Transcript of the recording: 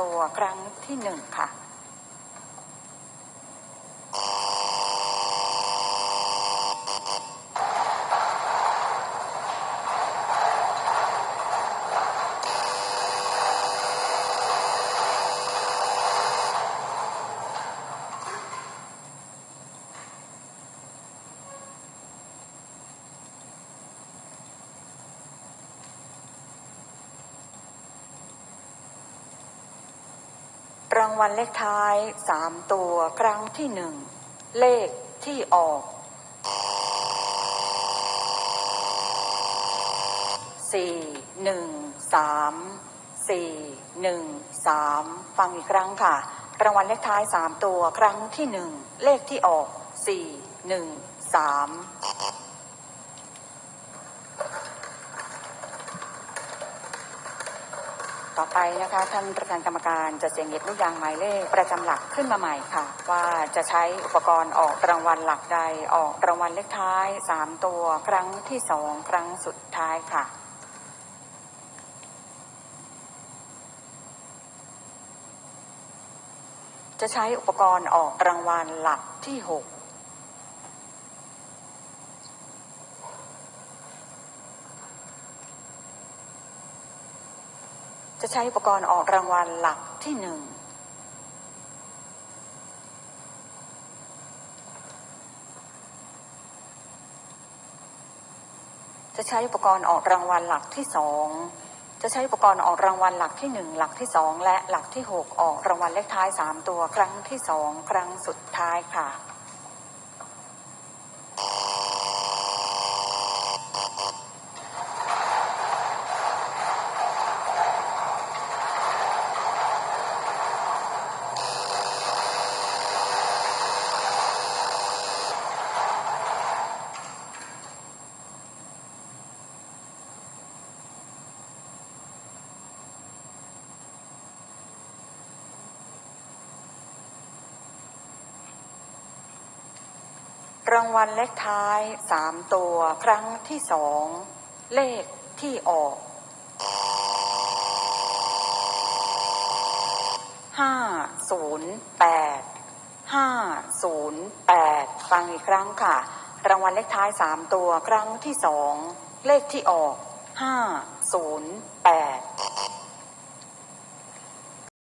ตัวครั้งที่หนึ่งค่ะ รางวัลเลขท้ายสามตัวครั้งที่หนึ่งเลขที่ออกสี่หนึ่งสามสี่หนึ่งสามฟังอีกครั้งค่ะ รางวัลเลขท้ายสามตัวครั้งที่หนึ่งเลขที่ออกสี่หนึ่งสาม ต่อไปนะคะท่านประธานกรรมการจะเสียงเล็ดลูกยางหมายเลขประจำหลักขึ้นมาใหม่ค่ะ ว่าจะใช้อุปกรณ์ออกรางวัลหลักใดออกรางวัลเลขท้าย 3 ตัว ครั้งที่สองครั้งสุดท้ายค่ะจะใช้อุปกรณ์ออกรางวัลหลักที่ 6 จะใช้อุปกรณ์ออกรางวัลหลักที่หนึ่งจะใช้อุปกรณ์ออกรางวัลหลักที่สองจะใช้อุปกรณ์ออกรางวัลหลักที่หนึ่งหลักที่สองและหลักที่หกออกรางวัลเลขท้ายสามตัวครั้งที่สองครั้งสุดท้ายค่ะ รางวัลเลขท้ายสามตัวครั้งที่สองเลขที่ออกห้าศูนย์แปดห้าศูนย์แปดฟังอีกครั้งค่ะ รางวัลเลขท้ายสามตัวครั้งที่สองเลขที่ออกห้าศูนย์แปด